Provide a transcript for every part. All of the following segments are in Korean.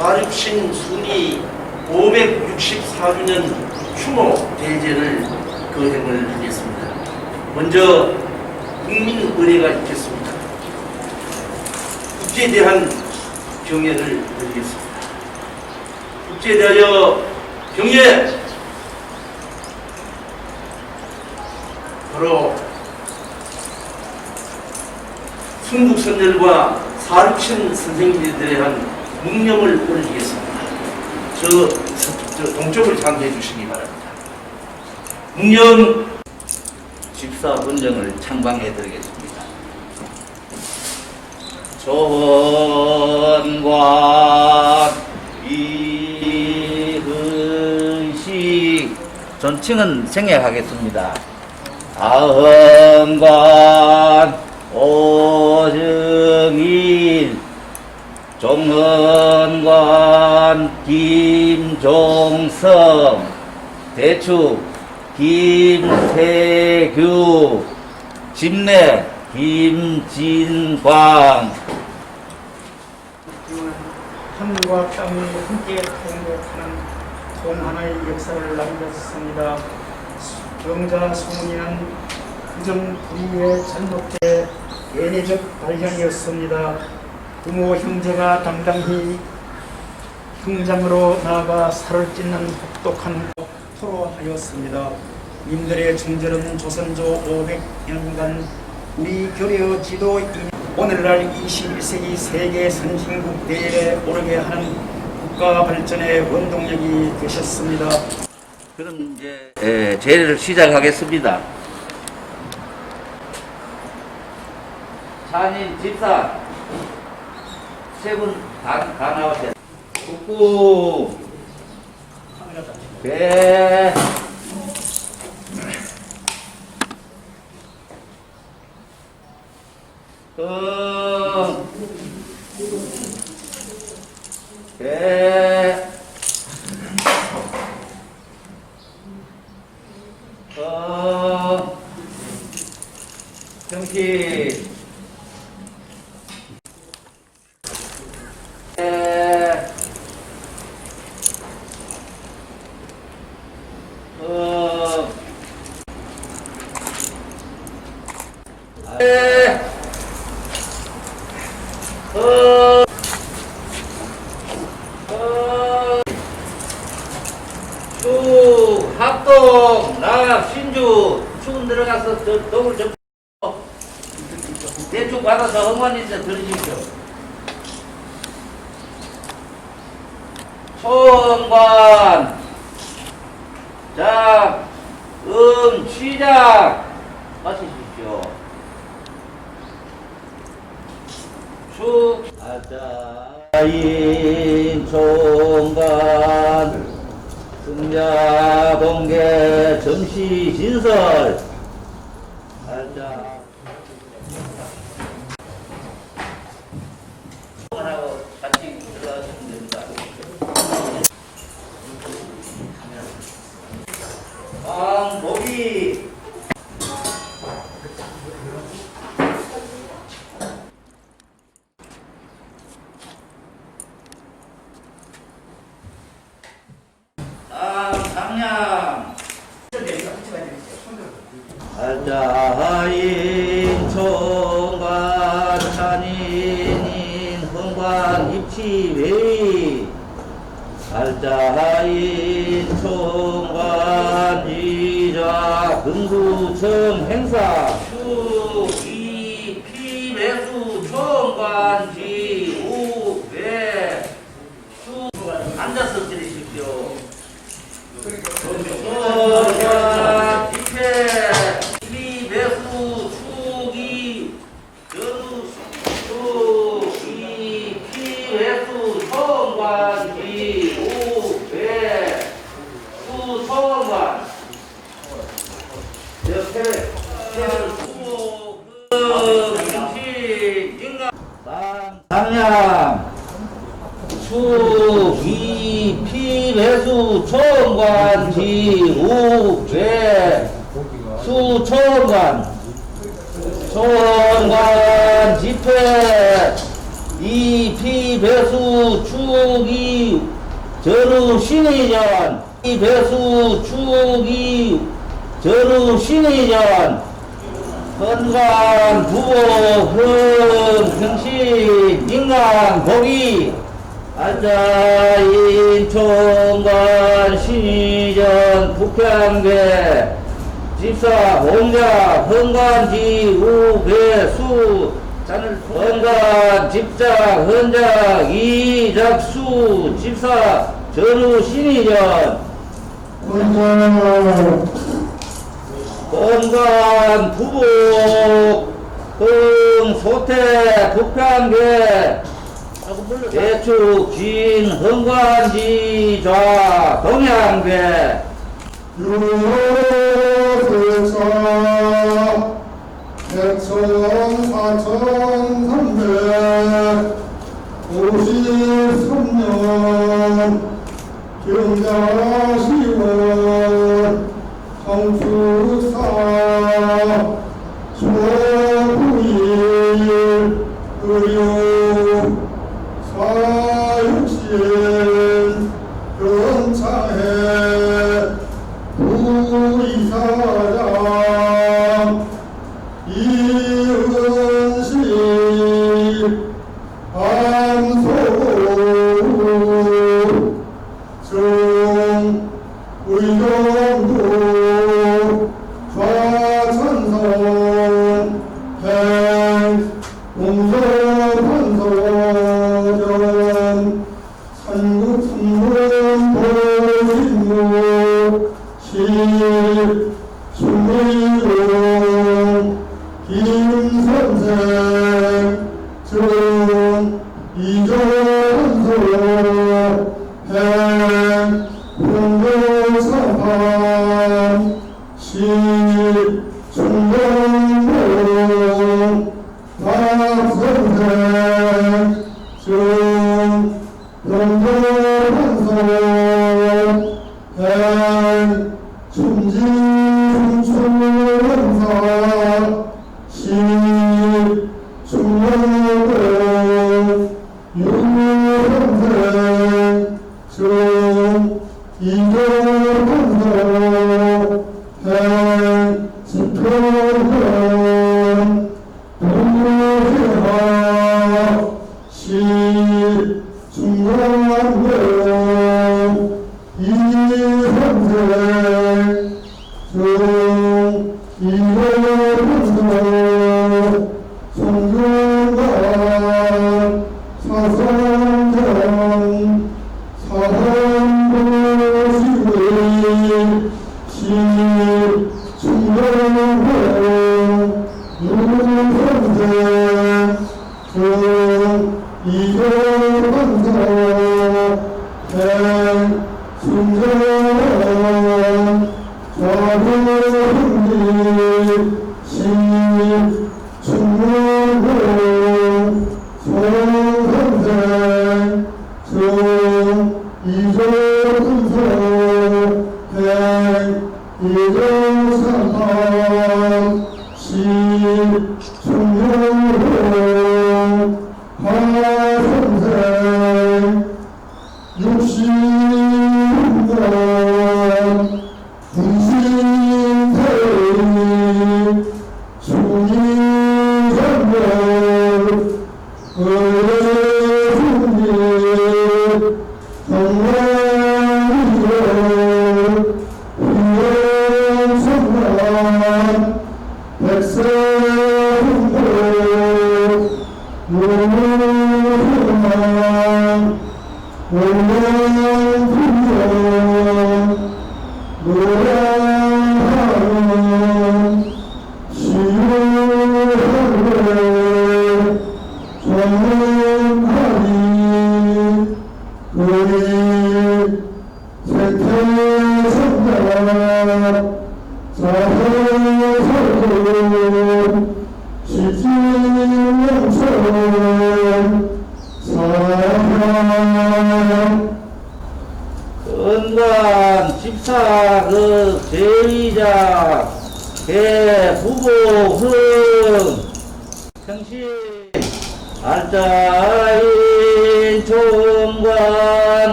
사륙신 순위 564주년 추모 대제를 거행을 하겠습니다. 먼저 국민의례가 있겠습니다. 국제에 대한 경애를 드리겠습니다. 국제에 대하여 경애! 바로 순국선열과 사륙신 선생님들에 대한 묵념을 올리겠습니다. 저, 저 동쪽을 장해해 주시기 바랍니다. 묵념 집사 본정을 창방해 드리겠습니다. 조원관 이ህ식 전칭은 생략하겠습니다. 아흥관 오정일 종헌관 김종성 대축 김태규 집내 김진광 하늘과 땅이 함께 통곡하는 통하나의 역사를 남겼습니다. 경자 소문이는 그정 불의의 잘못된 예내적 발견이었습니다. 부모 형제가 당당히 형장으로 나아가 살을 찢는 혹독한 토로하였습니다. 님들의 중절은 조선조 500년간 우리 교려 지도인 오늘날 21세기 세계 선진국 대열에 오르게 하는 국가 발전의 원동력이 되셨습니다. 그럼 이제 예, 제를 시작하겠습니다. 찬인 집사 세분 다, 다 나오세요. 국구 배 응. 배 어, 정신. 에, 어, 에, 어, 어, 쭉 합동 납 신주 축은 들어가서 저 독을 좀 대충 받아서 엉만이서 들으십시오. 총관 자, 음 시작 마치십시오. 축 아자인 총관 승자 동계 정시 진설 Thank you. 집회 이피 배수 축이 전후 신의전 이 배수 축이 전후 신의전 건강 부보 흥 평신 인강 복이 알자인 총관 신의전 북향계 집사 홍자 헌관지 우배수 헌관 집작 헌작 이작수 집사 전후 신의전 건강 부부 흥 소태 북한계. 대축 진 흥관지 좌 동양계 백천 사천 삼백 오십삼년 경자시원 성수사 조부일 의료 사육신 수미용 김선생 정 이정선소 행 홍보사판 시 중동공 행 지표원 동료회화 유 신권 분신태의 Thank.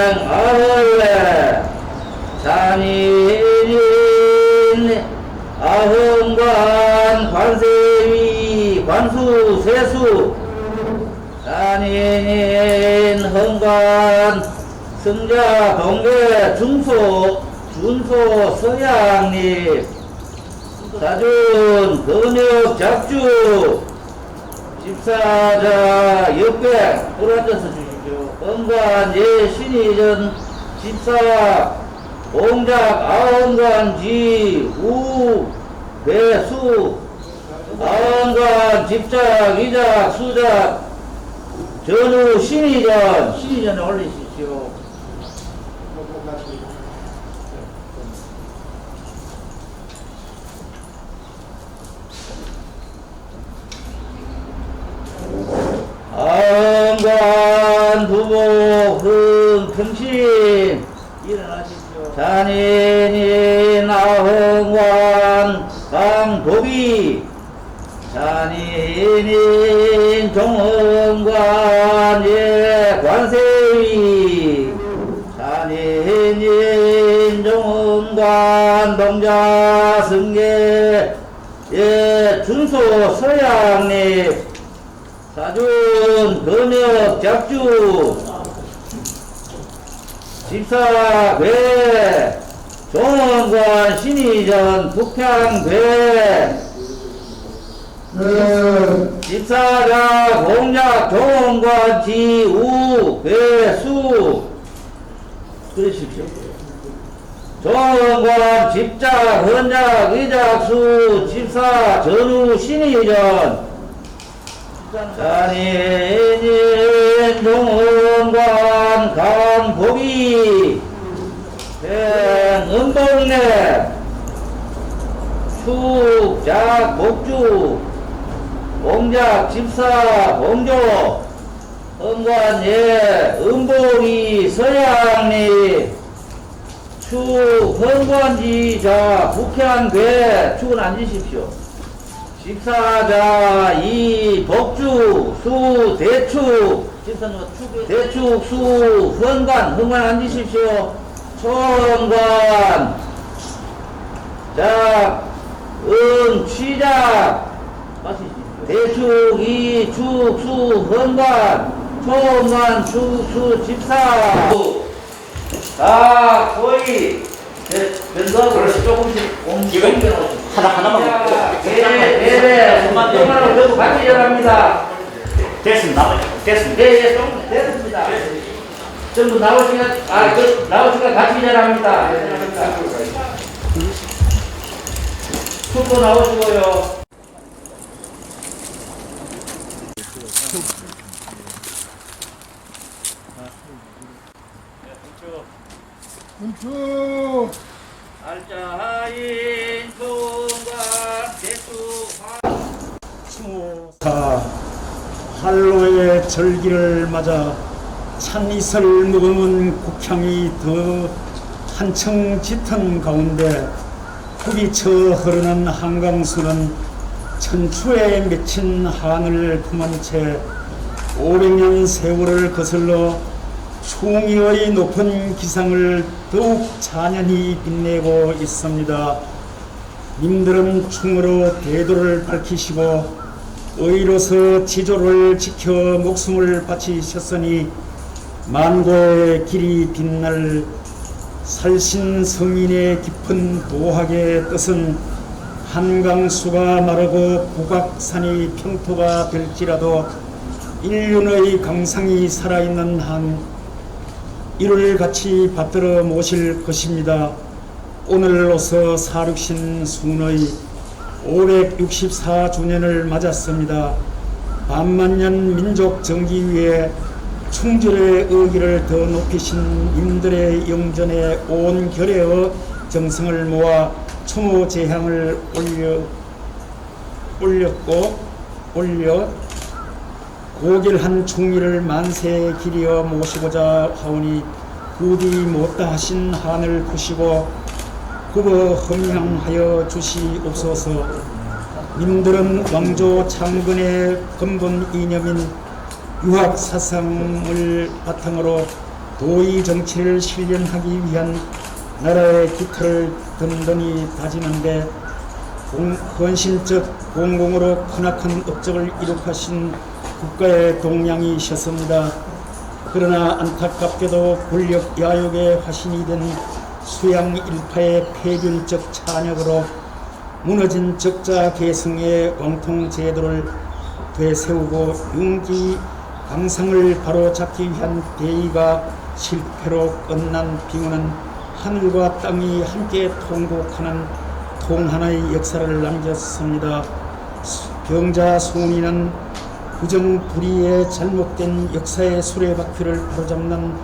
행아을래 잔인인 아흥관 관세위 관수 세수 잔인인 흥관 승자 동계 중소 준소 서양립 사준 근육 작주 집사자 역백 돌아앉아서 주십시오. 은관 예신이 전 집사 공작 아은관지 우 배수 아은관 집작 이작 수작 전후 신이전 신이전에 올리십시오. 아은관 부부 흥평신 일어나십시오. 잔인인 아흥관 강도비. 잔인인 종흥관 예 관세위. 잔인인 종흥관 동자 승계. 예 준소 서양립 사준 근역 작주. 집사 괴 종원관 신의전 북향괴 네, 집사자 공작 종원관 지 우 괴 수. 그러십시오. 종원관 집작 헌작 의작수 집사 전후 신의전 잔인인 종원관 강복이 행은동네 축작 복주 공작 집사 공조 헌관예 음복이 서양리 축 헌관지자 북향괴 축은 앉으십시오 집사자 이 복주 수 대축 대축 수 헌관 헌관 앉으십시오. 초헌관. 자은 취작. 대축 이축 수 헌관. 초헌관 축수 집사. 자 거의 변덕을 조금씩 옮겨 하나 하나만 먹고. 네네 정말로 저도 같이 일합니다 됐습니다. 됐습니다. 네예 좀 됐습니다 전부 나오시면 아그 나오시면 같이 일합니다 숙소 나오시고요 멈춰. 알자하인 총관 대수 추모사 한로의 절기를 맞아 찬이슬 머금은 국향이 더 한층 짙은 가운데 후비쳐 흐르는 한강수는 천추에 맺힌 한을 품은 채 500년 세월을 거슬러 충의의 높은 기상을 더욱 잔연히 빛내고 있습니다. 님들은 충으로 대도를 밝히시고 의로서 지조를 지켜 목숨을 바치셨으니 만고의 길이 빛날 살신 성인의 깊은 도학의 뜻은 한강수가 마르고 북악산이 평토가 될지라도 인륜의 강상이 살아있는 한 이를 같이 받들어 모실 것입니다. 오늘로서 사륙신 순의 564주년을 맞았습니다. 반만년 민족 정기 위해 충절의 의기를 더 높이신 님들의 영전에 온 결의의 정성을 모아 추모 제향을 올려 올렸고 올려 고길한 충리를 만세 기리어 모시고자 하오니 부디 못다 하신 한을 푸시고 후보 헌명하여 주시옵소서 님들은 왕조 창건의 근본 이념인 유학 사상을 바탕으로 도의 정치를 실현하기 위한 나라의 기틀을 든든히 다지는데 공- 헌신적 공공으로 크나큰 업적을 이룩하신 국가의 동량이셨습니다. 그러나 안타깝게도 권력 야욕의 화신이 된 수양 일파의 폐륜적 찬역으로 무너진 적자 계승의 왕통 제도를 되세우고 윤기 강상을 바로잡기 위한 대의가 실패로 끝난 빙하는 하늘과 땅이 함께 통곡하는 통하나의 역사를 남겼습니다. 병자 소리는 부정불의의 잘못된 역사의 수레바퀴를 바로잡는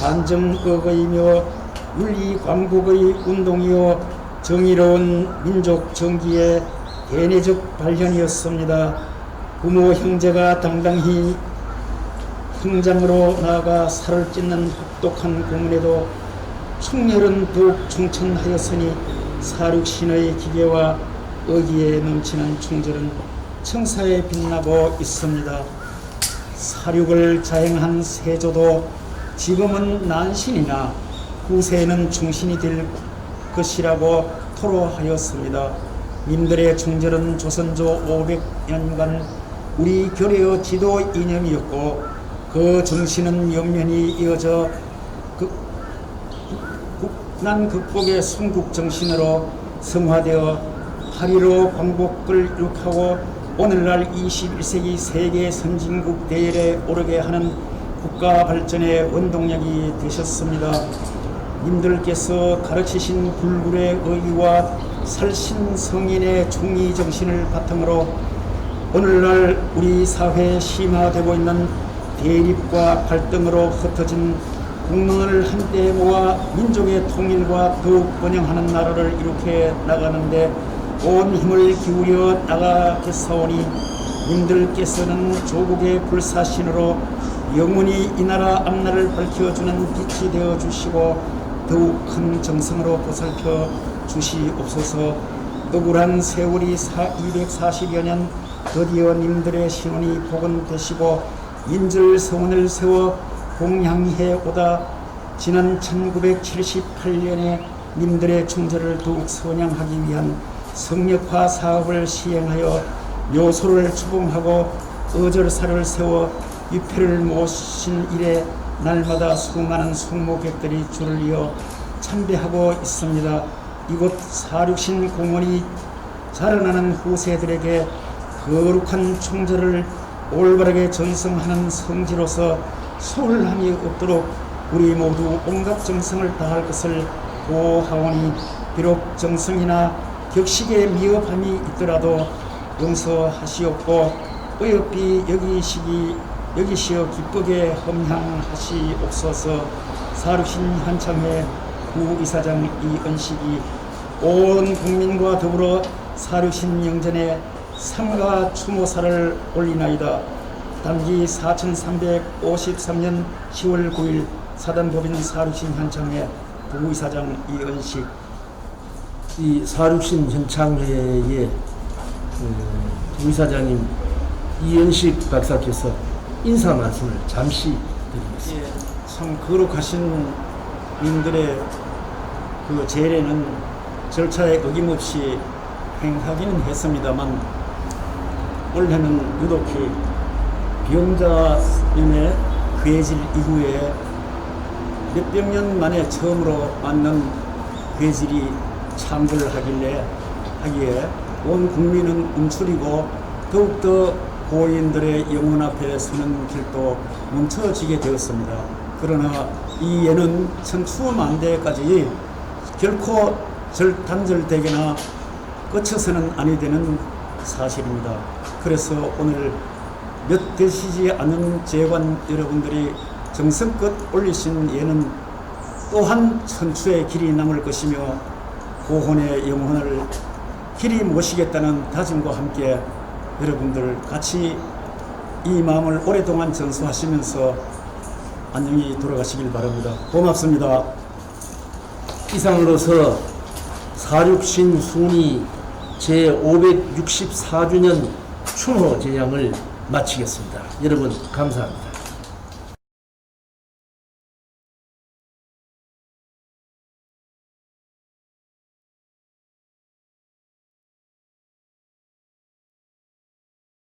반정의이며 윤리 광복의 운동이요 정의로운 민족 정기의 대내적 발현이었습니다. 부모 형제가 당당히 형장으로 나아가 살을 찢는 혹독한 공문에도 충렬은 더욱 충천하였으니 사륙신의 기계와 의기에 넘치는 충절은 청사에 빛나고 있습니다. 사륙을 자행한 세조도 지금은 난신이나 후세에는 충신이 될 것이라고 토로하였습니다. 님들의 충절은 조선조 500년간 우리 교례의 지도 이념이었고 그 정신은 영면이 이어져 그 국난 극복의 순국 정신으로 성화되어 파리로 광복을 이룩하고 오늘날 21세기 세계 선진국 대열에 오르게 하는 국가 발전의 원동력이 되셨습니다. 님들께서 가르치신 불굴의 의의와 살신 성인의 종이 정신을 바탕으로 오늘날 우리 사회에 심화되고 있는 대립과 갈등으로 흩어진 국민을 한데 모아 민족의 통일과 더욱 번영하는 나라를 이렇게 나가는데 온 힘을 기울여 나가겠사오니 님들께서는 조국의 불사신으로 영원히 이 나라 앞날을 밝혀주는 빛이 되어 주시고 더욱 큰 정성으로 보살펴 주시옵소서. 억울한 세월이 240여 년 드디어 님들의 시원이 복원되시고 인절 성원을 세워 공양해 오다 지난 1978년에 님들의 충절을 더욱 선양하기 위한 성역화 사업을 시행하여 묘소를 추봉하고 어절사를 세워 유패를 모신 이래 날마다 수많은 숙모객들이 줄을 이어 참배하고 있습니다. 이곳 사륙신 공원이 자라나는 후세들에게 거룩한 충절을 올바르게 전승하는 성지로서 소홀함이 없도록 우리 모두 온갖 정성을 다할 것을 고하오니 비록 정성이나 격식의 미흡함이 있더라도 용서하시옵고 어여삐 여기시기 여기시어 기쁘게 험향하시옵소서 사륙신 한창회 부이사장 이은식이 온 국민과 더불어 사륙신 영전에 삼가 추모사를 올리나이다. 단기 4353년 10월 9일 사단법인 사륙신 현창회 부이사장 이은식 이 사륙신 현창회의 그 부이사장님 이연식 박사께서 인사 말씀을 잠시 드리겠습니다. 예, 참 거룩하신 님들의 그 제례는 절차에 어김없이 행하기는 했습니다만 올해는 유독히 병자년의 괴질 이후에 몇백 년 만에 처음으로 맞는 괴질이 창궐하길래 하기에 온 국민은 움츠리고 더욱더 고인들의 영혼 앞에 서는 길도 멈춰지게 되었습니다. 그러나 이 예는 천추만대까지 결코 절 단절되거나 끝쳐서는 아니 되는 사실입니다. 그래서 오늘 몇 되시지 않은 재관 여러분들이 정성껏 올리신 예는 또한 천추의 길이 남을 것이며 고혼의 영혼을 길이 모시겠다는 다짐과 함께 여러분들 같이 이 마음을 오랫동안 전수하시면서 안녕히 돌아가시길 바랍니다. 고맙습니다. 이상으로서 사륙신 순위 제564주년 추모 제양을 마치겠습니다. 여러분 감사합니다.